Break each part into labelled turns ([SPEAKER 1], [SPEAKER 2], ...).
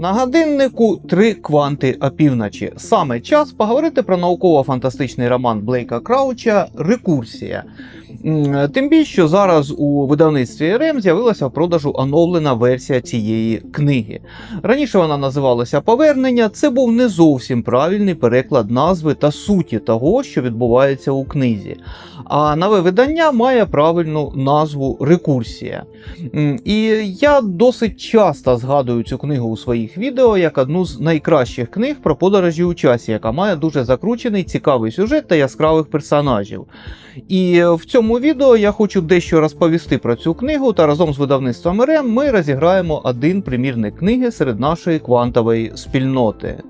[SPEAKER 1] На годиннику три кванти опівночі. Саме час поговорити про науково-фантастичний роман Блейка Крауча Рекурсія. М, Тим більше, що зараз у видавництві РМ з'явилася в продажу оновлена версія цієї книги. Раніше вона називалася Повернення. Це був не зовсім правильний переклад назви та суті того, що відбувається у книзі. А нове видання має правильну назву Рекурсія. І я досить часто згадую цю книгу у своїх відео як одну з найкращих книг про подорожі у часі, яка має дуже закручений цікавий сюжет та яскравих персонажів. І в цьому відео я хочу дещо розповісти про цю книгу, та разом з видавництвом РМ ми розіграємо один примірник книги серед нашої квантової спільноти.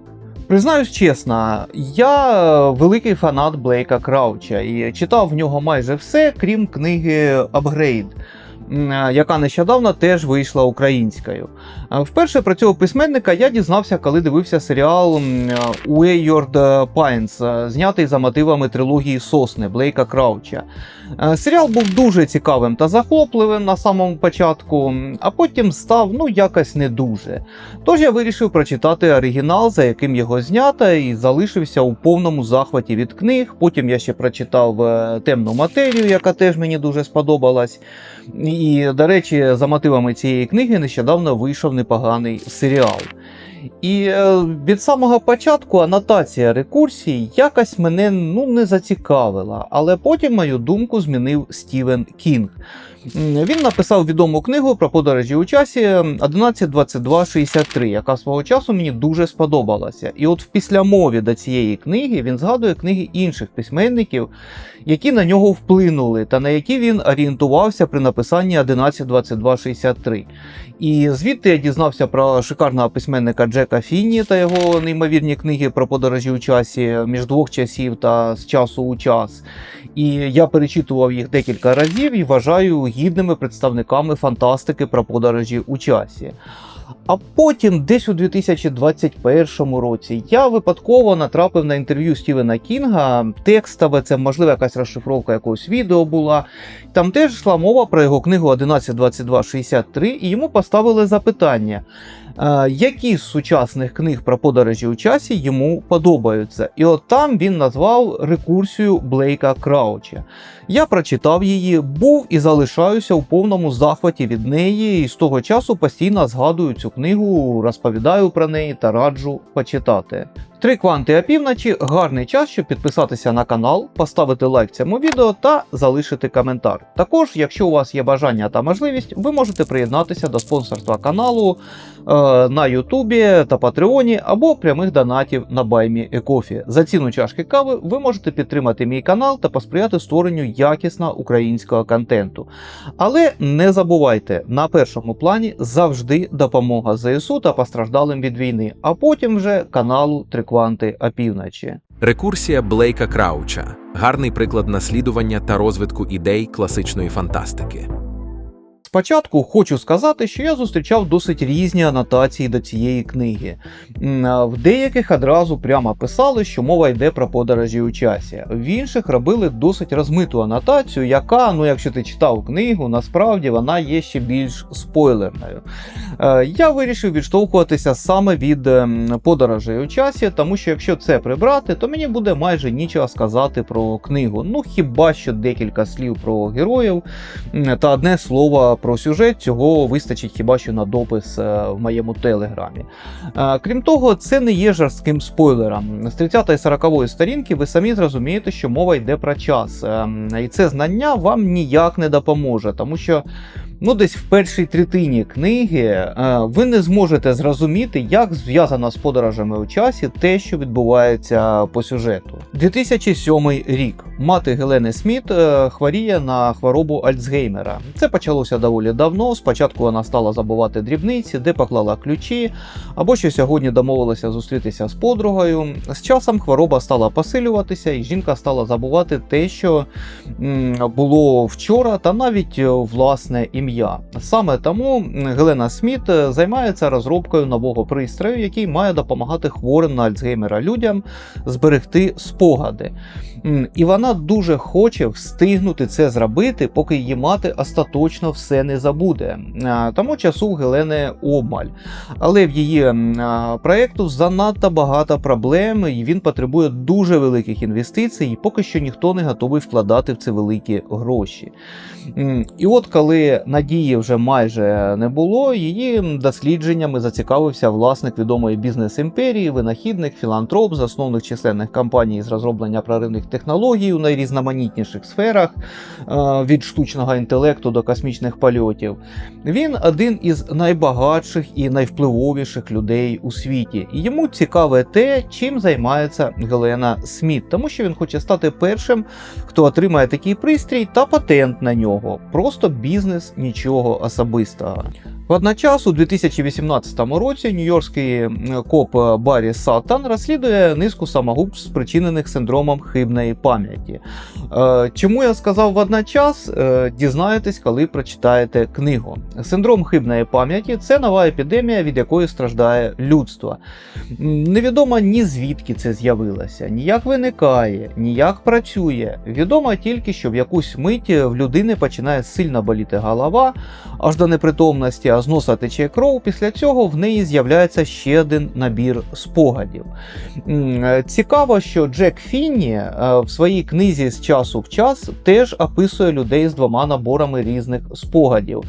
[SPEAKER 1] Признаюсь чесно, я великий фанат Блейка Крауча і читав в нього майже все, крім книги е, яка нещодавно теж вийшла українською. Е, Вперше про цього письменника я дізнався, коли дивився серіал е, Wayward Pines, е, знятий за мотивами трилогії Сосни Блейка Крауча. Е, Серіал був дуже цікавим та захопливим на самому початку, а потім став ну якось не дуже. Тож я вирішив прочитати оригінал, за яким його знято, і залишився у повному захваті від книг. Потім я ще прочитав е, темну матерію, яка теж мені дуже сподобалась. І, до речі, за мотивами цієї книги нещодавно вийшов непоганий серіал. І е, від самого початку анотація рекурсій якось мене ну, не зацікавила, але потім мою думку змінив Стівен Кінг. Він написав відому книгу про подорожі у часі 112263, яка свого часу мені дуже сподобалася. І от в післямові до цієї книги він згадує книги інших письменників, які на нього вплинули, та на які він орієнтувався при написанні 112263. І звідти я дізнався про шикарного письменника Джека Фінні та його неймовірні книги про подорожі у часі між двох часів та з часу у час. І я перечитував їх декілька разів і вважаю гідними представниками фантастики про подорожі у часі. А потім, десь у 2021 році, я випадково натрапив на інтерв'ю Стівена Кінга. Текстове, це можливо якась розшифровка якогось відео була. Там теж йшла мова про його книгу 112263, і йому поставили запитання, які з сучасних книг про подорожі у часі йому подобаються. І от там він назвав рекурсію Блейка Крауча. Я прочитав її, був і залишаюся у повному захваті від неї, і з того часу постійно згадую цю книгу, розповідаю про неї та раджу почитати. Три кванти опівночі гарний час, щоб підписатися на канал, поставити лайк цьому відео та залишити коментар. Також, якщо у вас є бажання та можливість, ви можете приєднатися до спонсорства каналу е, на Ютубі та Патреоні або прямих донатів на Баймі Екофі. За ціну чашки кави ви можете підтримати мій канал та посприяти створенню якісного українського контенту. Але не забувайте, на першому плані завжди допомога ЗСУ та постраждалим від війни, а потім вже каналу Три кванти опівночі.
[SPEAKER 2] Рекурсія Блейка Крауча гарний приклад наслідування та розвитку ідей класичної фантастики.
[SPEAKER 1] Спочатку хочу сказати, що я зустрічав досить різні анотації до цієї книги. В деяких одразу прямо писали, що мова йде про подорожі у часі. В інших робили досить розмиту анотацію, яка, ну якщо ти читав книгу, насправді вона є ще більш спойлерною. Е, Я вирішив відштовхуватися саме від ем, подорожей у часі, тому що якщо це прибрати, то мені буде майже нічого сказати про книгу. Ну хіба що декілька слів про героїв та одне слово про сюжет. Цього вистачить хіба що на допис е, в моєму телеграмі. Е, Крім того, це не є жорстким спойлером. З 30 і 40 сторінки ви самі зрозумієте, що мова йде про час. Ем, І це знання вам ніяк не допоможе, тому що. Ну, десь в першій третині книги е, ви не зможете зрозуміти, як зв'язано з подорожами у часі те, що відбувається по сюжету. 2007 рік. Мати Гелени Сміт е, хворіє на хворобу Альцгеймера. Це почалося доволі давно. Спочатку вона стала забувати дрібниці, де поклала ключі, або що сьогодні домовилася зустрітися з подругою. З часом хвороба стала посилюватися, і жінка стала забувати те, що було вчора, та навіть е, власне ім'я. Саме тому Гелена Сміт е, займається розробкою нового пристрою, який має допомагати хворим на Альцгеймера людям зберегти спогади. І вона дуже хоче встигнути це зробити, поки її мати остаточно все не забуде. Тому часу в Гелени обмаль. Але в її проєкту занадто багато проблем, і він потребує дуже великих інвестицій, і поки що ніхто не готовий вкладати в це великі гроші. І от коли надії вже майже не було, її дослідженнями зацікавився власник відомої бізнес-імперії, винахідник, філантроп, засновник численних компаній з розроблення проривних технологій у найрізноманітніших сферах е, від штучного інтелекту до космічних польотів. Він один із найбагатших і найвпливовіших людей у світі. І йому цікаве те, чим займається Гелена Сміт, тому що він хоче стати першим, хто отримає такий пристрій та патент на нього. Просто бізнес, нічого особистого. Водночас, у 2018 році нью-йоркський коп Баррі Саттон розслідує низку самогубств, спричинених синдромом хибної пам'яті. Е, Чому я сказав водночас, е, дізнаєтесь, коли прочитаєте книгу. Синдром хибної пам'яті це нова епідемія, від якої страждає людство. Невідомо ні звідки це з'явилося, ні як виникає, ні як працює. Відомо тільки, що в якусь мить в людини починає сильно боліти голова, аж до непритомності, з носа тече кров. Після цього в неї з'являється ще один набір спогадів. Е, Цікаво, що Джек Фінні е, в своїй книзі з часу в час теж описує людей з двома наборами різних спогадів.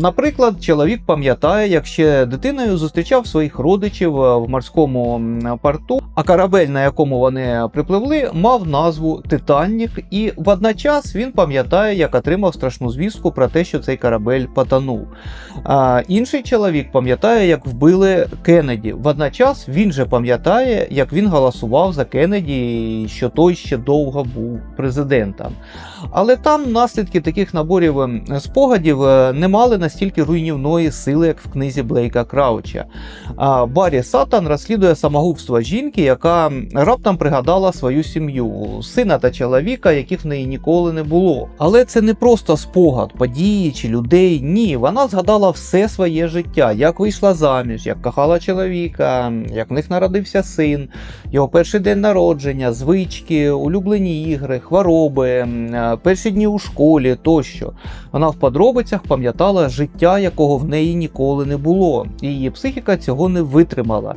[SPEAKER 1] Наприклад, чоловік пам'ятає, як ще дитиною зустрічав своїх родичів е, в морському порту, а корабель, на якому вони припливли, мав назву Титанік, і водночас він пам'ятає, як отримав страшну звістку про те, що цей корабель потонув. А інший чоловік пам'ятає, як вбили Кеннеді. Водночас він же пам'ятає, як він голосував за Кеннеді, що той ще довго був президентом. Але там наслідки таких наборів ем, спогадів е, не мали настільки руйнівної сили, як в книзі Блейка Крауча. А Баррі Саттон розслідує самогубство жінки, яка раптом пригадала свою сім'ю, сина та чоловіка, яких в неї ніколи не було. Але це не просто спогад, події чи людей. Ні, вона згадала все своє життя, як вийшла заміж, як кохала чоловіка, як в них народився син, його перший день народження, звички, улюблені ігри, хвороби, е, перші дні у школі тощо. Вона в подробицях пам'ятала життя, якого в неї ніколи не було. Її психіка цього не витримала.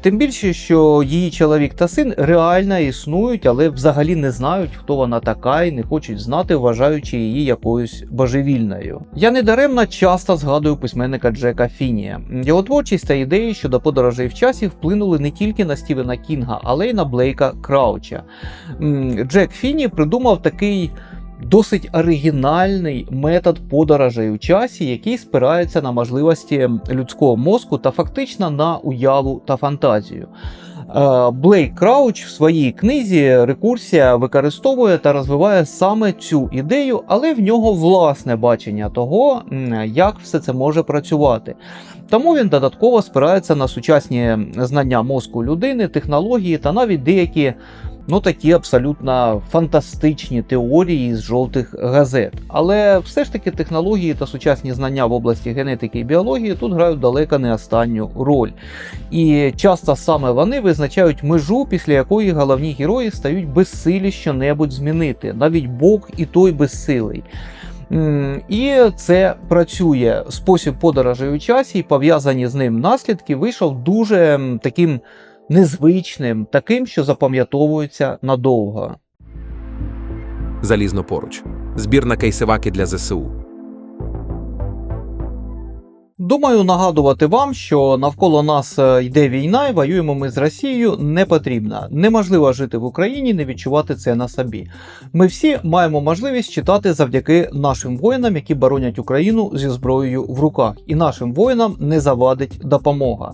[SPEAKER 1] Тим більше, що її чоловік та син реально існують, але взагалі не знають, хто вона така, і не хочуть знати, вважаючи її якоюсь божевільною. Я недаремно часто згадую письменника Джека Фінія. Його творчість та ідеї щодо подорожей в часі вплинули не тільки на Стівена Кінга, але й на Блейка Крауча. Джек Фіні придумав такий. Досить оригінальний метод подорожей у часі, який спирається на можливості людського мозку та фактично на уяву та фантазію. Е, Блейк Крауч в своїй книзі Рекурсія використовує та розвиває саме цю ідею, але в нього власне бачення того, як все це може працювати. Тому він додатково спирається на сучасні знання мозку людини, технології та навіть деякі ну такі абсолютно фантастичні теорії з жовтих газет. Але все ж таки технології та сучасні знання в області генетики і біології тут грають далеко не останню роль. І часто саме вони визначають межу, після якої головні герої стають безсилі щонебудь змінити. Навіть Бог і той безсилий. І це працює. Спосіб подорожей у часі і пов'язані з ним наслідки вийшов дуже таким незвичним, таким, що запам'ятовується надовго.
[SPEAKER 2] Залізно поруч. Збірна кейсиваки для ЗСУ.
[SPEAKER 1] Думаю, нагадувати вам, що навколо нас е, йде війна, і воюємо ми з Росією не потрібно. Неможливо жити в Україні, не відчувати це на собі. Ми всі маємо можливість читати завдяки нашим воїнам, які боронять Україну зі зброєю в руках, і нашим воїнам не завадить допомога.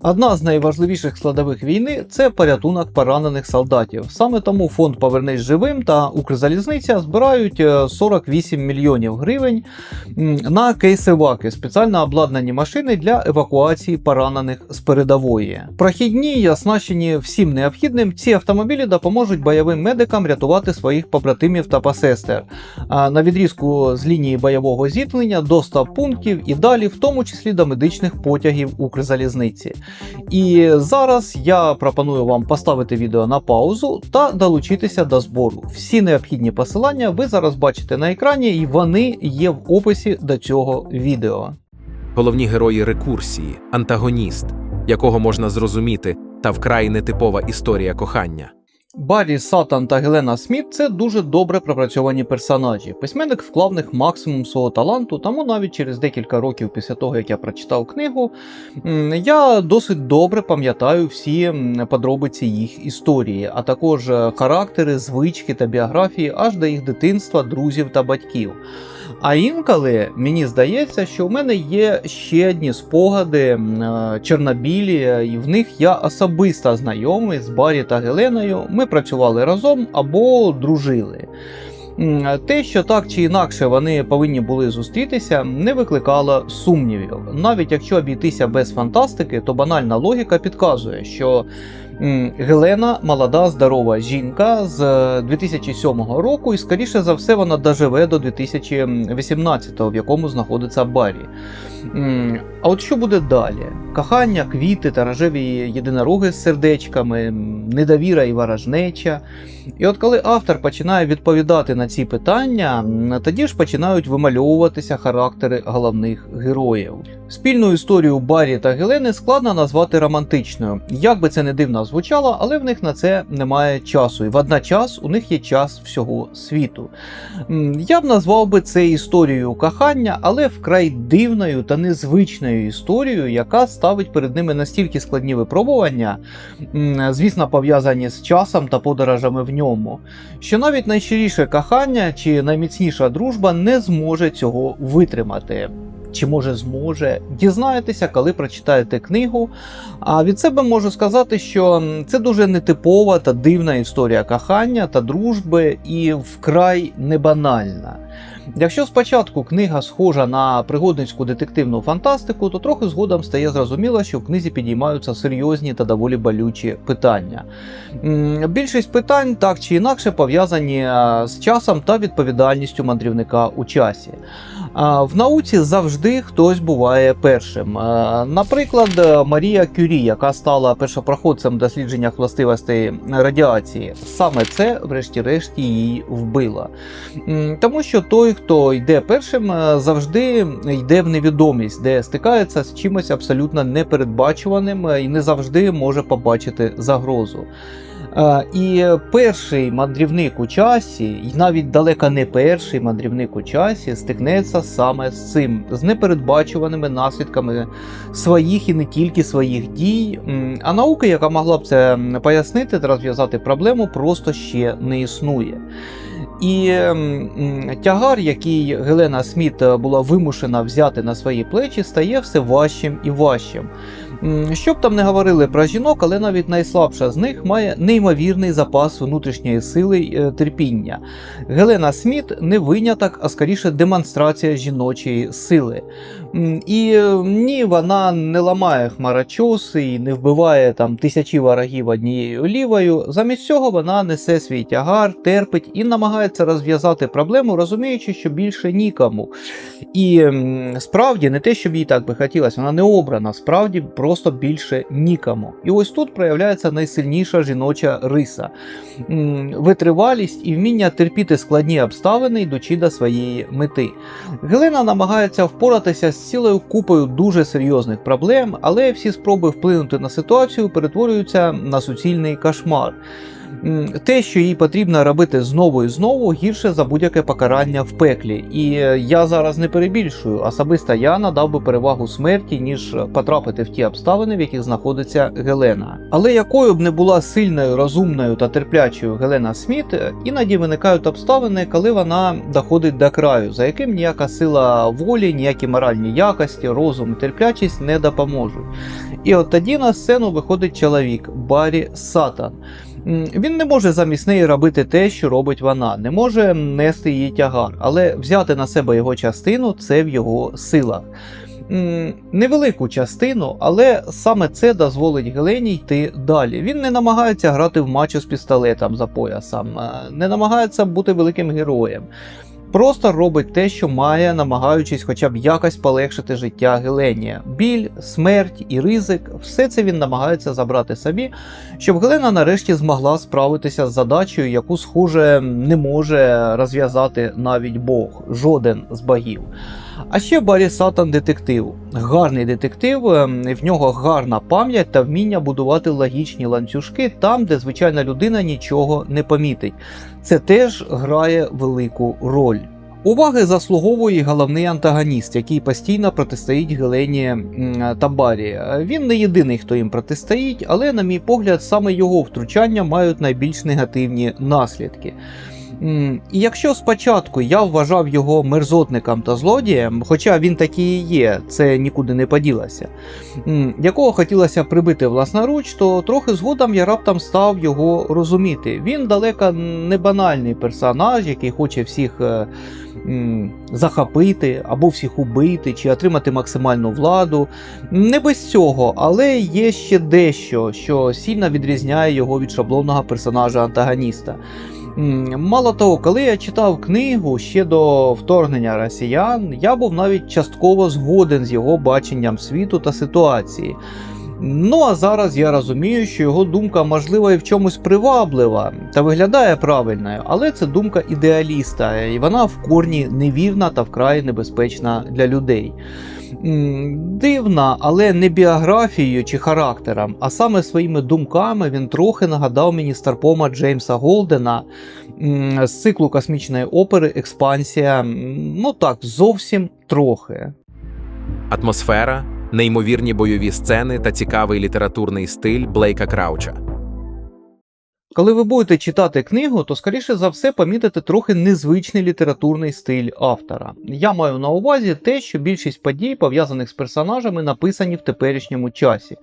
[SPEAKER 1] Одна з найважливіших складових війни це порятунок поранених солдатів. Саме тому фонд Повернись живим та Укрзалізниця збирають е, 48 мільйонів гривень на кейсиваки, спеціально обладнані машини для евакуації поранених з передової. Прохідні і оснащені всім необхідним, ці автомобілі допоможуть бойовим медикам рятувати своїх побратимів та посестер. На відрізку з лінії бойового зіткнення до 100 пунктів і далі, в тому числі до медичних потягів Укрзалізниці. І зараз я пропоную вам поставити відео на паузу та долучитися до збору. Всі необхідні посилання ви зараз бачите на екрані, і вони є в описі до цього відео.
[SPEAKER 2] Головні герої рекурсії, антагоніст, якого можна зрозуміти, та вкрай нетипова історія кохання.
[SPEAKER 1] Баррі Сатан та Гелена Сміт це дуже добре пропрацьовані персонажі. Письменник вклав них максимум свого таланту, тому навіть через декілька років після того, як я прочитав книгу, я досить добре пам'ятаю всі подробиці їх історії, а також е, характери, звички та біографії аж до їх дитинства, друзів та батьків. А інколи мені здається, що в мене є ще одні спогади е, чорнобілі, е, і в них я особисто знайомий з Барі та Геленою. Ми працювали разом або дружили. Те, що так чи інакше вони повинні були зустрітися, не викликало сумнівів. Навіть якщо обійтися без фантастики, то банальна логіка підказує, що Гелена молода, здорова жінка з е, 2007 року, і скоріше за все вона доживе до 2018, в якому знаходиться Баррі. А от що буде далі? Кохання, квіти та рожеві єдинороги з сердечками, недовіра і ворожнеча. І от коли автор починає відповідати на ці питання, тоді ж починають вимальовуватися характери головних героїв. Спільну історію Баррі та Гелени складно назвати романтичною. Як би це не дивно звучало, але в них на це немає часу. І водночас у них є час всього світу. Я б назвав би це історією кохання, але вкрай дивною та незвичною історією, яка ставить перед ними настільки складні випробування, звісно, пов'язані з часом та подорожами в ньому, що навіть найщиріше кохання чи найміцніша дружба не зможе цього витримати. Чи може зможе, дізнаєтеся, коли прочитаєте книгу. А від себе можу сказати, що це дуже нетипова та дивна історія кохання та дружби і вкрай небанальна. Якщо спочатку книга схожа на пригодницьку детективну фантастику, то трохи згодом стає зрозуміло, що в книзі підіймаються серйозні та доволі болючі питання. Більшість питань так чи інакше пов'язані з часом та відповідальністю мандрівника у часі. В науці завжди хтось буває першим. Наприклад, е, Марія Кюрі, яка стала першопроходцем в дослідженнях властивостей радіації, саме це, врешті-решт, її вбило. М, Тому що той, хто йде першим, е, завжди йде в невідомість, де стикається з чимось абсолютно непередбачуваним е, і не завжди може побачити загрозу. Е, І перший мандрівник у часі, і навіть далеко не перший мандрівник у часі, стикнеться саме з цим, з непередбачуваними наслідками своїх і не тільки своїх дій. А наука, яка могла б це пояснити та розв'язати проблему, просто ще не існує. І тягар, який Гелена Сміт е, була вимушена взяти на свої плечі, стає все важчим і важчим. Що б там не говорили про жінок, але навіть найслабша з них має неймовірний запас внутрішньої сили й е, терпіння. Гелена Сміт не виняток, а скоріше демонстрація жіночої сили. І е, ні, вона не ламає хмарочоси і не вбиває там тисячі ворогів однією лівою. Замість цього вона несе свій тягар, терпить і намагається розв'язати проблему, розуміючи, що більше нікому. І справді не те, щоб їй так би хотілося, вона не обрана, справді просто більше нікому. І ось тут проявляється найсильніша жіноча риса, витривалість і вміння терпіти складні обставини, йдучи до своєї мети. Гелена намагається впоратися з цілою купою дуже серйозних проблем, але всі спроби вплинути на ситуацію перетворюються на суцільний кошмар. Те, що їй потрібно робити знову і знову, гірше за будь-яке покарання в пеклі. І е, я зараз не перебільшую. Особисто я надав би перевагу смерті, ніж потрапити в ті обставини, в яких знаходиться Гелена. Але якою б не була сильною, розумною та терплячою Гелена Сміт, е, іноді виникають обставини, коли вона доходить до краю, за яким ніяка сила волі, ніякі моральні якості, розум терплячість не допоможуть. І от тоді на сцену виходить чоловік Баррі Сатан. Він не може замість неї робити те, що робить вона, не може нести її тягар, але взяти на себе його частину це в його силах. невелику частину, але саме це дозволить Гелені йти далі. Він не намагається грати в матчі з пістолетом за поясом, е, не намагається бути великим героєм. Просто робить те, що має, намагаючись хоча б якось полегшити життя Геленія. Біль, смерть і ризик все це він намагається забрати собі, щоб Гелена нарешті змогла справитися з задачею, яку, схоже, не може розв'язати навіть Бог, жоден з богів. А ще Баррі Сатан детектив. Гарний детектив, ем, в нього гарна пам'ять та вміння будувати логічні ланцюжки там, де звичайна людина нічого не помітить. Це теж грає велику роль. Уваги заслуговує головний антагоніст, який постійно протистоїть Гелені та Баррі. Він не єдиний, хто їм протистоїть, але, на мій погляд, саме його втручання мають найбільш негативні наслідки. І якщо спочатку я вважав його мерзотником та злодієм, хоча він такий і є, це нікуди не поділося, якого хотілося прибити власноруч, то трохи згодом я раптом став його розуміти. Він далеко не банальний персонаж, який хоче всіх е, захопити або всіх убити чи отримати максимальну владу. Не без цього, але є ще дещо, що сильно відрізняє його від шаблонного персонажа антагоніста. Мало того, коли я читав книгу ще до вторгнення росіян, я був навіть частково згоден з його баченням світу та ситуації. Ну а зараз я розумію, що його думка можливо і в чомусь приваблива та виглядає правильною, але це думка ідеаліста, і вона в корні невірна та вкрай небезпечна для людей. Дивна, але не біографією чи характером, а саме своїми думками він трохи нагадав мені старпома Джеймса Голдена з циклу космічної опери Експансія. Ну так, зовсім трохи.
[SPEAKER 2] Атмосфера, неймовірні бойові сцени та цікавий літературний стиль Блейка Крауча.
[SPEAKER 1] Коли ви будете читати книгу, то скоріше за все помітите трохи незвичний літературний стиль автора. Я маю на увазі те, що більшість подій, пов'язаних з персонажами, написані в теперішньому часі.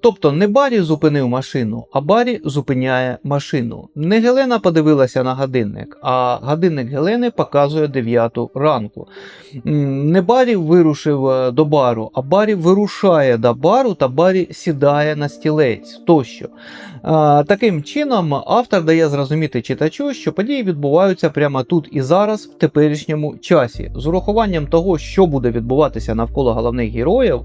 [SPEAKER 1] Тобто не Барі зупинив машину, а Барі зупиняє машину. Не Гелена подивилася на годинник, а годинник Гелени показує 9 ранку. Не Барі вирушив е, до бару, а Барі вирушає до бару та Барі сідає на стілець тощо. А, Таким чином, автор дає зрозуміти читачу, що події відбуваються прямо тут і зараз, в теперішньому часі, з урахуванням того, що буде відбуватися навколо головних героїв,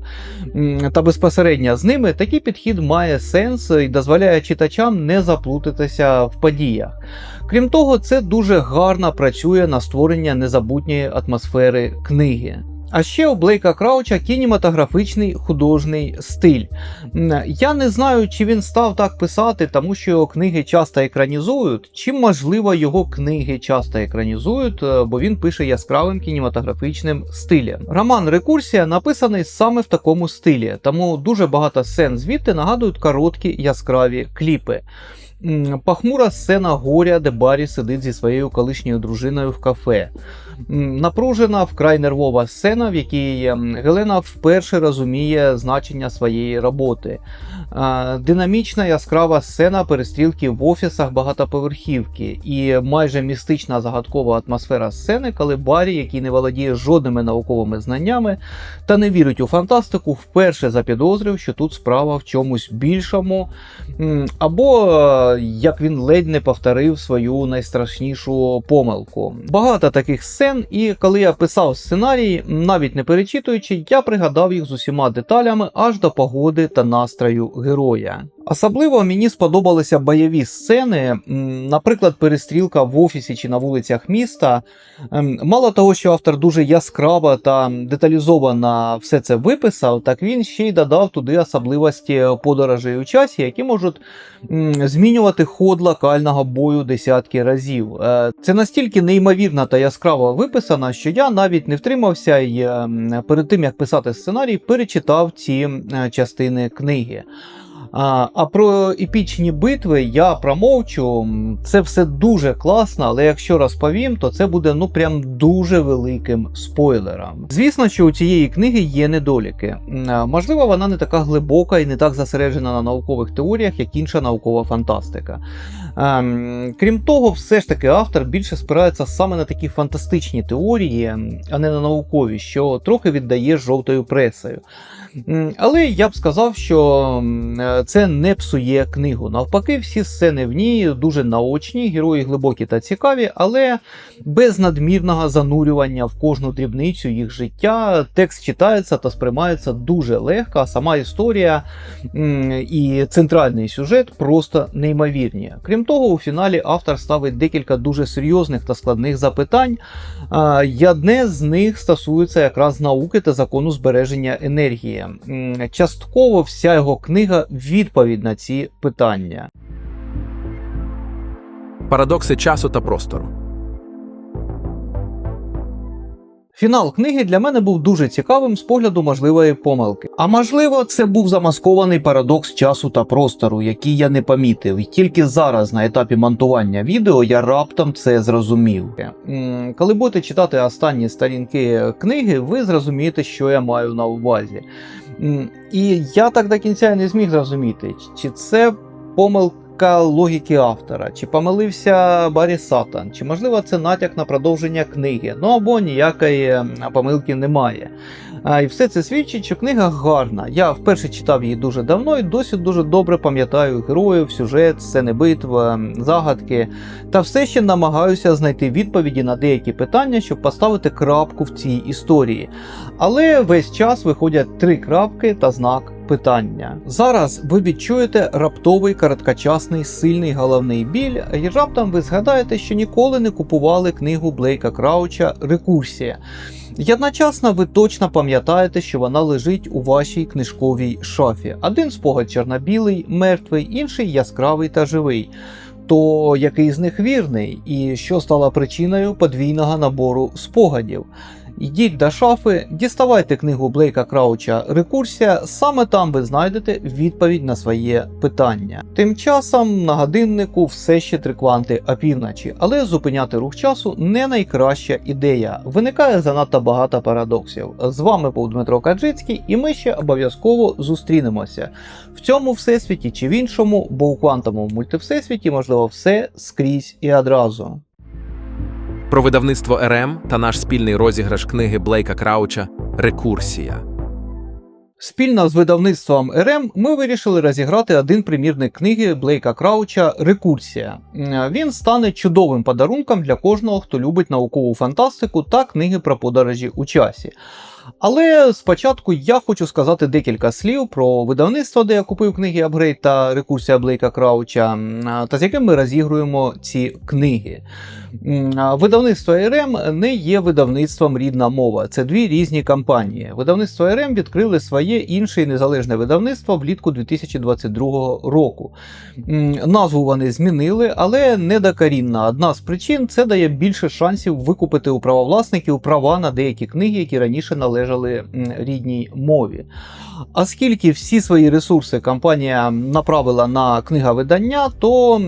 [SPEAKER 1] та безпосередньо з ними, такий підхід має сенс і дозволяє читачам не заплутатися в подіях. Крім того, це дуже гарно працює на створення незабутньої атмосфери книги. А ще у Блейка Крауча кінематографічний художній стиль. Я не знаю, чи він став так писати, тому що його книги часто екранізують, чи можливо його книги часто екранізують, е, бо він пише яскравим кінематографічним стилем. Роман Рекурсія написаний саме в такому стилі, тому дуже багато сцен звідти нагадують короткі яскраві кліпи. Пахмура сцена горя, де Баррі сидить зі своєю колишньою дружиною в кафе. Напружена, вкрай нервова сцена, в якій Гелена вперше розуміє значення своєї роботи. Динамічна яскрава сцена перестрілки в офісах багатоповерхівки і майже містична загадкова атмосфера сцени, коли Баррі, який не володіє жодними науковими знаннями та не вірить у фантастику, вперше запідозрив, що тут справа в чомусь більшому, або е, як він ледь не повторив свою найстрашнішу помилку. Багато таких сцен, і коли я писав сценарій, навіть не перечитуючи, я пригадав їх з усіма деталями аж до погоди та настрою героя. Особливо мені сподобалися бойові сцени, наприклад, перестрілка в офісі чи на вулицях міста. Ем, Мало того, що автор дуже яскраво та деталізовано все це виписав, так він ще й додав туди особливості подорожей у часі, які можуть змінювати ход локального бою десятки разів. Е, Це настільки неймовірно та яскраво виписано, що я навіть не втримався і ем, перед тим як писати сценарій, перечитав ці е, частини книги. А, а про епічні битви я промовчу. Це все дуже класно, але якщо розповім, то це буде ну прям дуже великим спойлером. Звісно, що у цієї книги є недоліки. Можливо, вона не така глибока і не так зосереджена на наукових теоріях, як інша наукова фантастика. Крім того, все ж таки автор більше спирається саме на такі фантастичні теорії, а не на наукові, що трохи віддає жовтою пресою. Але я б сказав, що е, це не псує книгу. Навпаки, всі сцени в ній дуже наочні, герої глибокі та цікаві, але без надмірного занурювання в кожну дрібницю їх життя. Текст читається та сприймається дуже легко, а сама історія і центральний сюжет просто неймовірні. Крім того, у фіналі автор ставить декілька дуже серйозних та складних запитань. Одне з них стосується якраз науки та закону збереження енергії. М, Частково вся його книга відповідь на ці питання.
[SPEAKER 2] Парадокси часу та простору.
[SPEAKER 1] Фінал книги для мене був дуже цікавим з погляду можливої помилки. А можливо, це був замаскований парадокс часу та простору, який я не помітив. І тільки зараз, на етапі монтування відео, я раптом це зрозумів. Коли будете читати останні сторінки книги, ви зрозумієте, що я маю на увазі. І я так до кінця не зміг зрозуміти, чи це помилка логіки автора, чи помилився Барі Сатан, чи можливо це натяк на продовження книги, ну або ніякої помилки немає. І все це свідчить, що книга гарна. Я вперше читав її дуже давно і досі дуже добре пам'ятаю героїв, сюжет, сцени битв, ем, загадки. Та все ще намагаюся знайти відповіді на деякі питання, щоб поставити крапку в цій історії. Але весь час виходять три крапки та знак питання. Зараз ви відчуєте раптовий короткочасний сильний головний біль, і раптом ви згадаєте, що ніколи не купували книгу Блейка Крауча Рекурсія. І одночасно ви точно пам'ятаєте, що вона лежить у вашій книжковій шафі. Один спогад чорно-білий, мертвий, інший яскравий та живий. То який з них вірний, і що стало причиною подвійного набору спогадів? Йдіть до шафи, діставайте книгу Блейка Крауча Рекурсія, саме там ви знайдете відповідь на своє питання. Тим часом на годиннику все ще три кванти опівночі, але зупиняти рух часу не найкраща ідея. Виникає занадто багато парадоксів. З вами був Дмитро Каджицький, і ми ще обов'язково зустрінемося в цьому всесвіті чи в іншому, бо у квантовому мультивсесвіті можливо все скрізь і одразу.
[SPEAKER 2] Про видавництво РМ та наш спільний розіграш книги Блейка Крауча Рекурсія.
[SPEAKER 1] Спільно з видавництвом РМ ми вирішили розіграти один примірник книги Блейка Крауча Рекурсія. Він стане чудовим подарунком для кожного, хто любить наукову фантастику та книги про подорожі у часі. Але спочатку я хочу сказати декілька слів про видавництво, де я купив книги Апгрейд та рекурсія Блейка Крауча, та з яким ми розігруємо ці книги. Видавництво РМ не є видавництвом рідна мова. Це дві різні компанії. Видавництво РМ відкрили своє інше і незалежне видавництво влітку 2022 року. Назву вони змінили, але не докорінна. Одна з причин це дає більше шансів викупити у правовласників права на деякі книги, які раніше належали м, рідній мові. Оскільки всі свої ресурси компанія направила на книговидання, то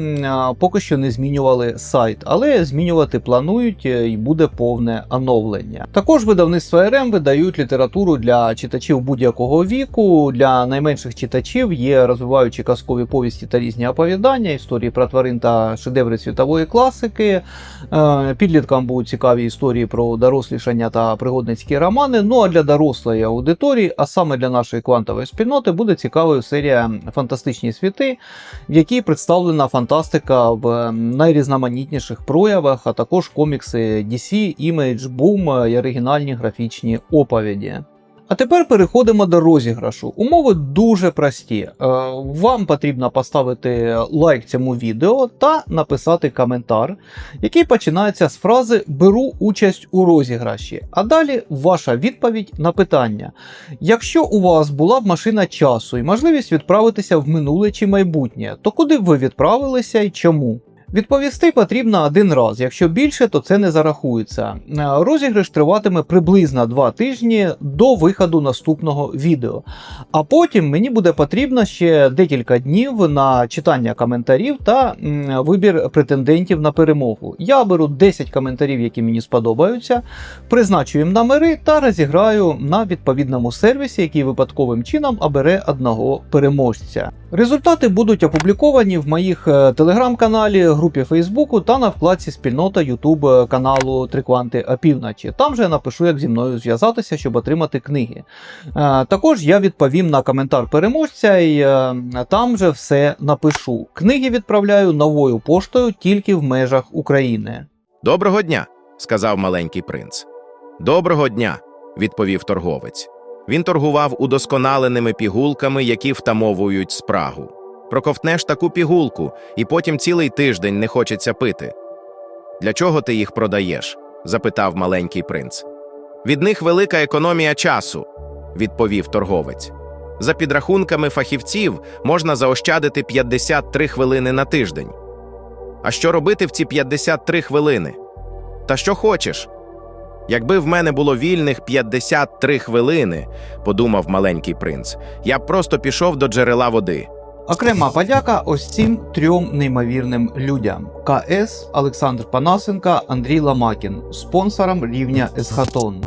[SPEAKER 1] поки що не змінювали сайт, але змінювати планують е, і буде повне оновлення. Також видавництво РМ видають літературу для читачів будь-якого віку. Для найменших читачів є розвиваючі казкові повісті та різні оповідання, історії про тварин та шедеври світової класики. Е, Підліткам будуть цікаві історії про дорослішання та пригодницькі романи. Ну а для дорослої аудиторії, а саме для нашої квантової спільноти, буде цікавою серія Фантастичні світи, в якій представлена фантастика в найрізноманітніших проявах, а також комікси DC, Image, Boom і оригінальні графічні оповіді. А тепер переходимо до розіграшу. Умови дуже прості. Е, Вам потрібно поставити лайк цьому відео та написати коментар, який починається з фрази Беру участь у розіграші. А далі ваша відповідь на питання. Якщо у вас була б машина часу і можливість відправитися в минуле чи майбутнє, то куди б ви відправилися і чому? Відповісти потрібно один раз. Якщо більше, то це не зарахується. Е, Розіграш триватиме приблизно 2 тижні до виходу наступного відео. А потім мені буде потрібно ще декілька днів на читання коментарів та вибір претендентів на перемогу. Я беру 10 коментарів, які мені сподобаються, призначу їм номери та розіграю на відповідному сервісі, який випадковим чином обере одного переможця. Результати будуть опубліковані в моїх е, телеграм-каналі, групі Фейсбуку та на вкладці спільнота Ютуб е, каналу Трикванти опівночі. Там же я напишу, як зі мною зв'язатися, щоб отримати книги. Е, Також я відповім на коментар переможця і е, там же все напишу. Книги відправляю новою поштою тільки в межах України.
[SPEAKER 3] Доброго дня, сказав маленький принц. Доброго дня, відповів торговець. Він торгував удосконаленими пігулками, які втамовують спрагу. Проковтнеш таку пігулку, і потім цілий тиждень не хочеться пити. Для чого ти їх продаєш? запитав маленький принц. Від них велика економія часу, відповів торговець. За підрахунками фахівців можна заощадити 53 хвилини на тиждень. А що робити в ці 53 хвилини? Та що хочеш? Якби в мене було вільних 53 хвилини, подумав маленький принц, я б просто пішов до джерела води.
[SPEAKER 1] Окрема подяка ось цим трьом неймовірним людям: КС Олександр Панасенко, Андрій Ламакін, спонсором рівня Есхатон.